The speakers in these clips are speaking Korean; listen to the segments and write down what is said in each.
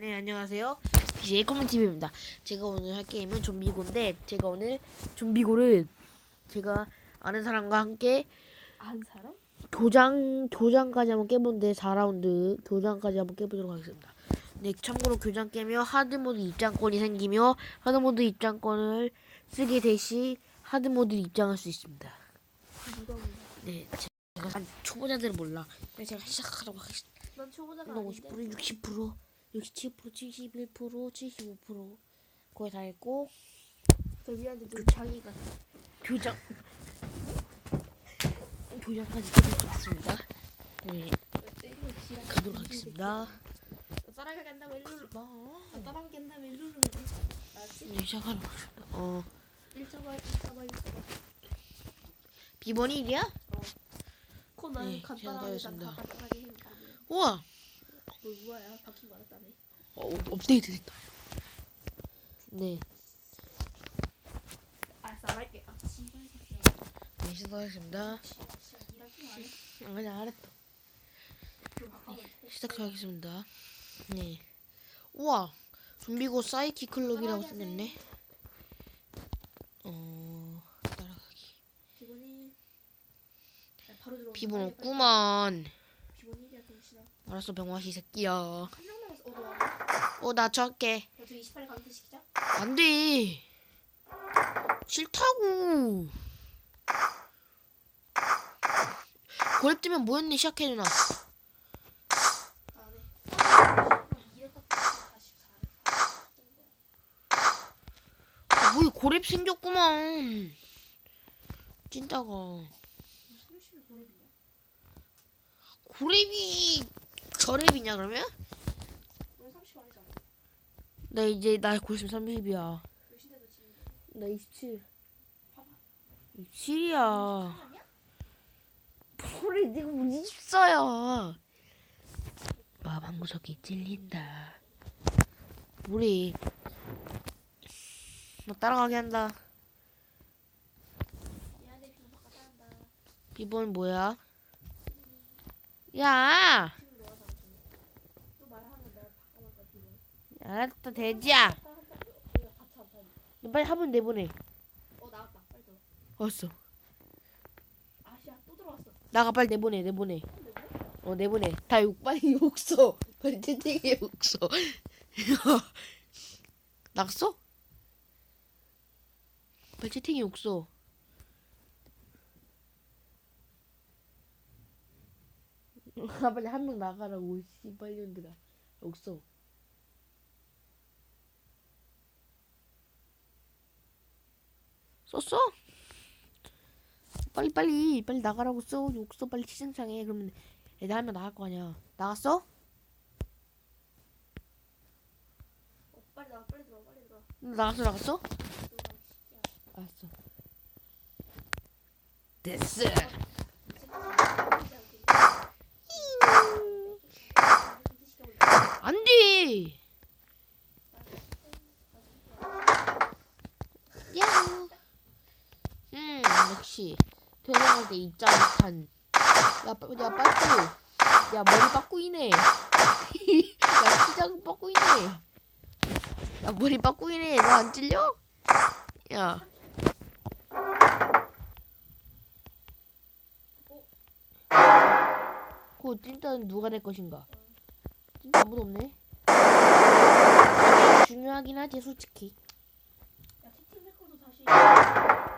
네 안녕하세요. BJ 커뮤니티입니다. 제가 오늘 할 게임은 좀비고인데 제가 오늘 좀비고를 제가 아는 사람과 함께 한 사람? 교장 교장까지 한번 깨보는데 4라운드 교장까지 한번 깨보도록 하겠습니다. 네 참고로 교장 깨며 하드모드 입장권이 생기며 하드모드 입장권을 쓰게 되시 하드모드 입장할 수 있습니다. 네 제가 한 초보자들은 몰라. 근데 제가 시작하도록 하겠습니다. 난 초보자가 너 아닌데. 50%, 60%, 67%, 71%, 75% 거의 다 했고 저 미안한데 너 자기가 교장 교장까지 끝냈습니다. 네, 가도록 하겠습니다. 따라가겠다면 일루를 뭐? 따라가겠다면 일루를 알았지? 네, 시작하도록 하겠습니다. 어, 1.5 1.5 1.5 비번이 1이야? 코 나는 네, 간단하게 시작하겠습니다. 다 간단하게 우와, 뭐 뭐야 바뀐 거 알았다며 어, 업데이트 됐다. 네, 알았어 안 할게 아 지금 네 시작하겠습니다. 아니 알았다. 시작하겠습니다. 네, 우와, 좀비고 사이키 클럽이라고 써있네. 어, 따라가기. 바로 들어 비번 없구만. 비번 1이야 동시나 알았어 병화시 새끼야. 한 명 남았어 어너 나와 어 나 저 할게. 야, 저 28에 강퇴 시키자 안돼. 싫다고. 고렙 뜨면 뭐였니 시작해 누나. 안해 이랬다 다시 아, 뭐 고렙 생겼구만. 찐따가. 30이 고렙이냐 고렙이 저렙이냐 그러면? 너30 아니잖아 나 이제 나 고렙 30이야. 몇인데도 지금 나 27. 봐봐 27이야. 아니야? 소리 내가 뭐 24야. 아 방구석이 찔린다. 뭐래? 너 따라가게 한다 비번 뭐야? 야! 알았다 돼지야. 빨리 화분 내보내. 어 나왔다 빨리 들어 어딨어? 아시야 또 들어왔어 나가 빨리 내보내 내보내. 어 내보내. 다 욕 빨리 욕 써. 빨리 채팅에 욕 써. 나갔어? 빨리 채팅에 욕 써. 아 빨리 한 명 나가라고 씨발년들아 욕 써. 썼어? 빨리 빨리 빨리 나가라고 써. 욕써 빨리 채팅창에 그러면 애들 한명 나갈 거 아니야. 나갔어? 어 빨리 나와 빨리 들어 빨리 들어 나갔어 나갔어? 알았어. 됐어. 안 돼. 야호. 음 역시 퇴근할 때 입장 못한. 야, 빠- 야 빠꾸. 야 머리 빠꾸이네. 야 시작은 빠꾸이네. 야 머리 빠꾸이네. 너 안 찔려? 야. 그 찐따는 누가 될 것인가? 찐따 아무도 없네. 중요하긴 하지 솔직히. 야 채팅 레코드 다시 야,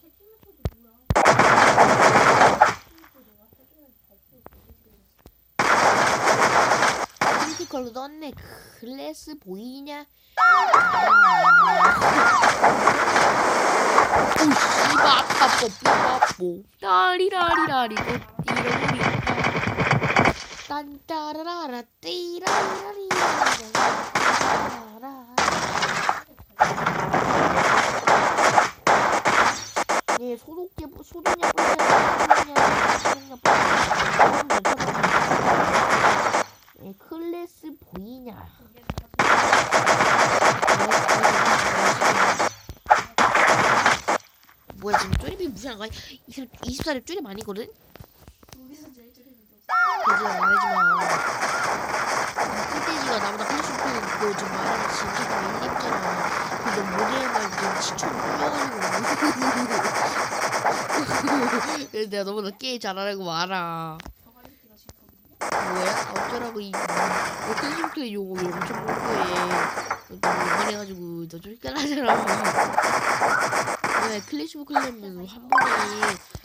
채팅 레코드 뭐야 채팅 레코드 내가 세종에서 다 없애고 크리티 컬로 떴네. 클래스 보이냐? 오 씨발 아파 뽀뽀뽀 따리라리라리 띠라리리 딴따라라라 띠라리라리 네 소독제 소독약 소독약 네 클래스 보이냐? 이게 내가 쪼리비 무시한 거야? 이 사람 24렙 쪼리 많이거든? 여기서 제일 좀 돼지가 말하지 마. 꿀돼지가 나보다 훨씬 큰너 지금 말하는 진짜 많이 힘들잖아. 근데 모델만 지금 시청 뿌려가지고. 내가 너보다 게임. 저가리키가 싫거든요. 뭐야? 어쩌라고 이 어떤 용어 엄청 공부해. 너 이번에 가지고 너 쫄깃하잖아. 왜 클래시브 클랜면서 한 번에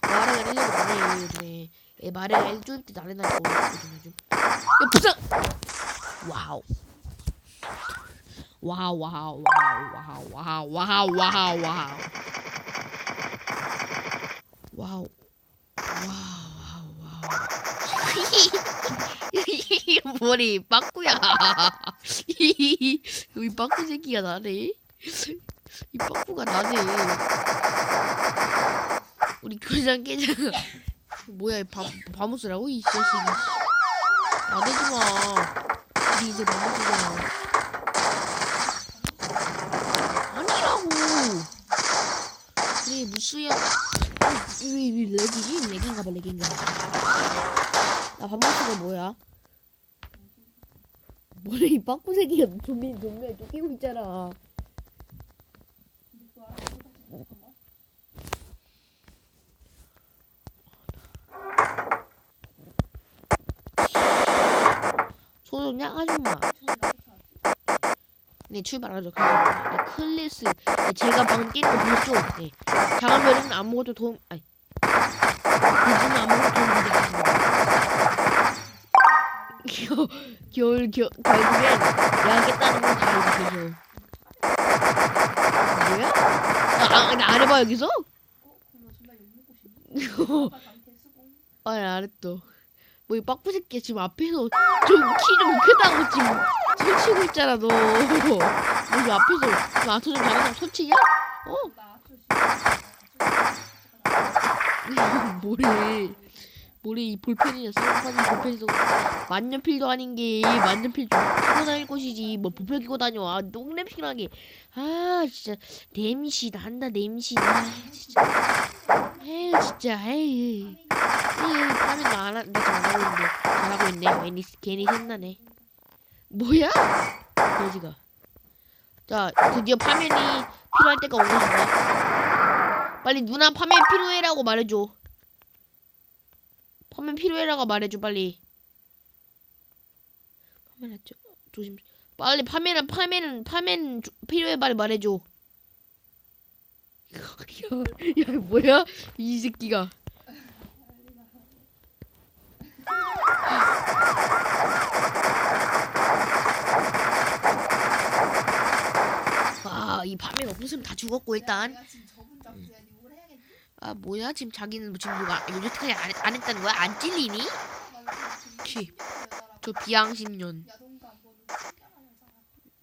하려고 안 해요 요즘에. 애 말을 일주일 때 나래나니까 어렵거든 요즘. 야 부상! 와우. 와우 와우 와우 와우 와우 와우 와우 와우. 머리 빠꾸야. 이 빠꾸 새끼가 나네. 이 빠꾸가 나네. 우리 교장 깨잖아. 뭐야, 이 밤, 밤옷이라고? 이 자식이. 나대지 마. 우리 이제 밤옷이잖아. 아니라고. 그래, 무수야. 왜, 왜, 렉이지? 렉인가 봐, 렉인가 봐. 나 밤옷이가 뭐야? 뭐래, 이 빠꾸새끼가 좀비, 좀비에 쫓기고 있잖아. 소독약 아줌마. 네, 출발하죠. 가자. 네, 클리스. 네, 제가 방금 뛴거 보죠. 네. 장화별은 아무것도 도움, 아니. 요즘 아무것도 도움이 되겠습니다. 겨울, 겨, 결국엔 야겠다는 건 다이죠, 그죠? 뭐야? 나, 아, 아 나안 해봐, 여기서? 어, 아, 알았어. 뭐, 이 빡부 새끼 지금 앞에서 좀 키 좀 크다고 지금 손치고 있잖아, 너. 너 지금 앞에서 아토 좀 잘하는 손치냐? 어? 뭐래. 뭐래 이 볼펜이냐 쌍파진 볼펜에서 만년필도 아닌 게 만년필 좀 끼고 다닐 것이지. 뭐 볼펜 끼고 다녀 아 똥냄새나게. 아 진짜. 냄새 난다 냄새. 아 진짜. 에휴 진짜. 에휴 에휴 파면 나안 한다 잘하고 있는데 잘하고 있네 괜히 괜히 생나네 뭐야 돼지가 자 드디어 파면이 필요할 때가 온 것인가 빨리 누나 파면 필요해라고 말해줘. 파면 필요해라고 말해줘 빨리. 파면 했죠. 조심. 빨리 파면은 파면은 파면 조- 필요해 빨리 말해줘. 야, 야 뭐야 이 새끼가. 아 이 파면 없으면 다 죽었고 일단. 내가 지금 저분? 아 뭐야 지금 자기는 뭐 지금 누가 요즘까지 안, 했- 안 했다는 거야? 안 찔리니? 키. 저 비양심년.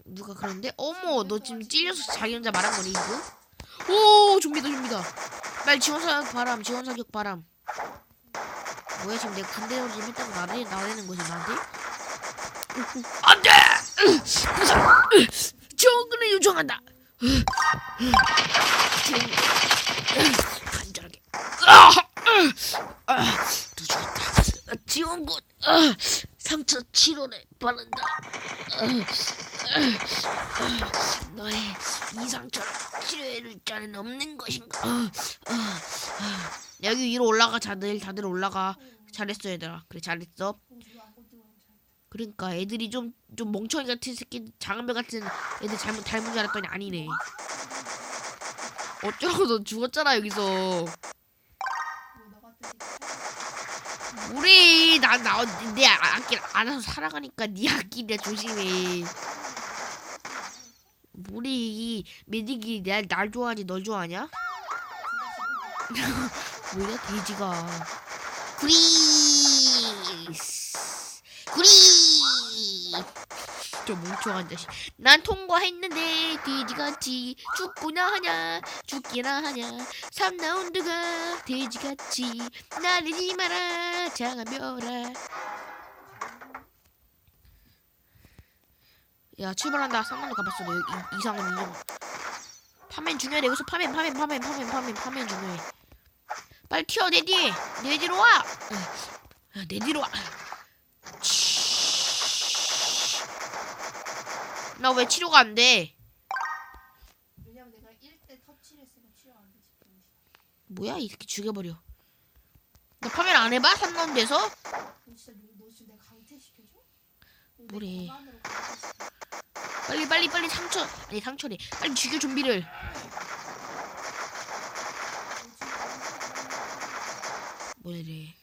누가 그런데? 어머 너 지금 찔려서 자기 혼자 말한 거니 이거? 오 좀비다 좀비다 빨리 지원 사격 바람 지원 사격 바람 뭐야 지금 내가 군대 좀 했다고 나대, 나대는 거지 나한테? 안돼! 지원군을 요청한다 간절하게! 또 죽었다 지원군 아! 상처 치료를 바란다 아! 너의 이 상처를 치료해줄 자는 없는 것인가? 아. 여기 위로 올라가 다들 다들 올라가 잘했어 얘들아 그래 잘했어 그러니까 애들이 좀 좀 멍청이 같은 새끼 장한별 같은 애들 잘못 닮은 줄 알았더니 아니네. 어쩌라고 너 죽었잖아 여기서. 우리 나나내 악길 알아서 살아가니까 네 악길이야 조심해. 우리 메딕이 날, 날 좋아하지 널 좋아하냐? 뭐야 돼지가. 구리스 구리! 저 멍청한 자식. 난 통과했는데 돼지같이 죽구나 하냐 죽기나 하냐. 3라운드가 돼지같이 나대지 마라 장한별아. 야 출발한다. 3라운드 가봤어. 이상한 인정 파면 중요해. 여기서 파면 파면 파면 파면 파면 파면 중요해. 빨리 튀어 내 뒤에. 내 뒤로 와. 어, 내 뒤로 와 나 왜 치료가 안 돼? 왜냐면 내가 1대 터치를 했으면 치료 안 되지. 뭐야 이렇게 죽여버려. 너 파면 안 해봐? 산 넣은 데서? 너 진짜 너, 너 지금 내가 강퇴시켜줘? 너내 뭐래. 권한으로 강퇴시켜. 빨리 빨리 빨리 상처 아니 상처래. 빨리 죽여 좀비를. 뭐래?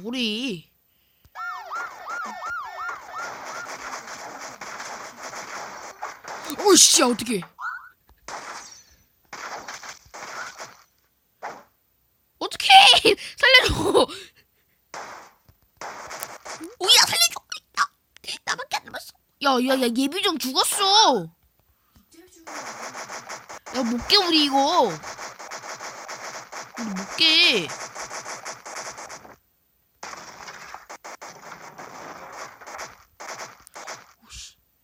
뭐래? 오씨 어떻게? 어떻게 살려줘? 오야 살려줘! 야, 나밖에 안 남았어. 야야야 예비정 죽었어. 야 못 깨 우리 이거. 우리 못 깨.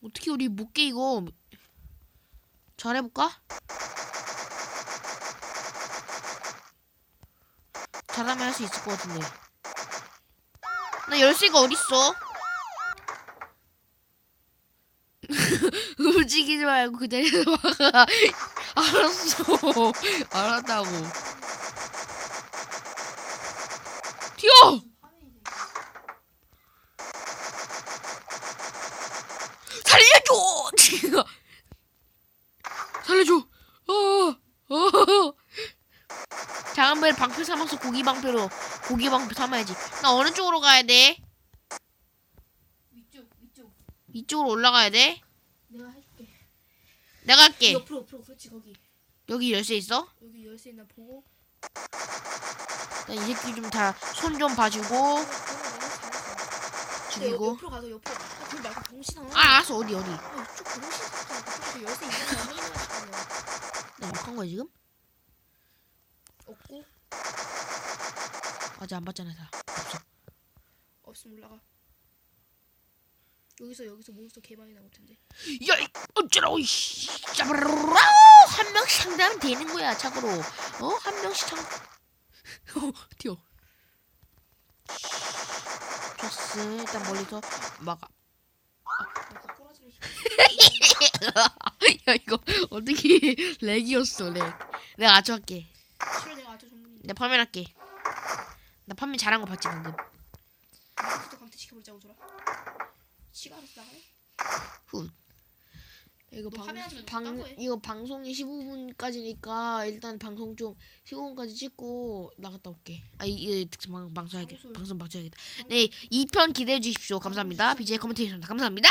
어떻게 우리 못 깨 이거? 잘해볼까? 잘하면 할 수 있을 것 같은데. 나 열쇠가 어딨어? 움직이지 말고 그 자리에서 막아. 알았어. 알았다고. 튀어! 화면이 되게. 살려줘! 지금. 살려줘. 어, 어. 다음에 방패 삼아서 고기 방패로 고기 방패 삼아야지. 나 어느 쪽으로 가야 돼? 위쪽 위쪽. 이쪽으로 올라가야 돼? 내가 해줄게. 내가 할게. 옆으로 옆으로 그렇지 거기. 여기 열쇠 있어? 여기 열쇠 있나 보고. 나 이 새끼 좀 다 손 좀 봐주고 잘했어. 죽이고. 옆으로 가서 옆으로. 아, 그걸 말고 병신아. 아, 알았어. 어디 어디? 아, 이쪽 병신 새끼야. 그쪽에서 열쇠 있는 거 확인해가지고. 나 욕한 거야 지금? 없고 아직 안 봤잖아 다. 없어. 없으면 올라가. 여기서 여기서 몬스터 개 많이 나올 텐데. 야, 이- 어쩌라고 이씨. 짜바라우 한 명씩 상대하면 되는 거야 참고로. 어? 한 명씩 상. 어, 튀어. 좋스. 일단 멀리서 막아. 야 이거 어떻게 렉이었어 렉. 내가 아주 할게. 싫어 내가 아주 전문이야. 내가 파면 할게. 나 파면 잘한 거 봤지 방금. 나부터 강퇴시켜버리자고 돌아. 시가 알아서 나가네. 훈. 이거 너 방, 방 딴 거 해. 이거 방송이 15분까지니까 일단 방송 좀 15분까지 찍고 나갔다 올게. 아 이, 이 방, 방송하게 방송. 방송 방송하겠다. 네 2편 기대해 주십시오. 감사합니다. BJ 커멘테이션 감사합니다.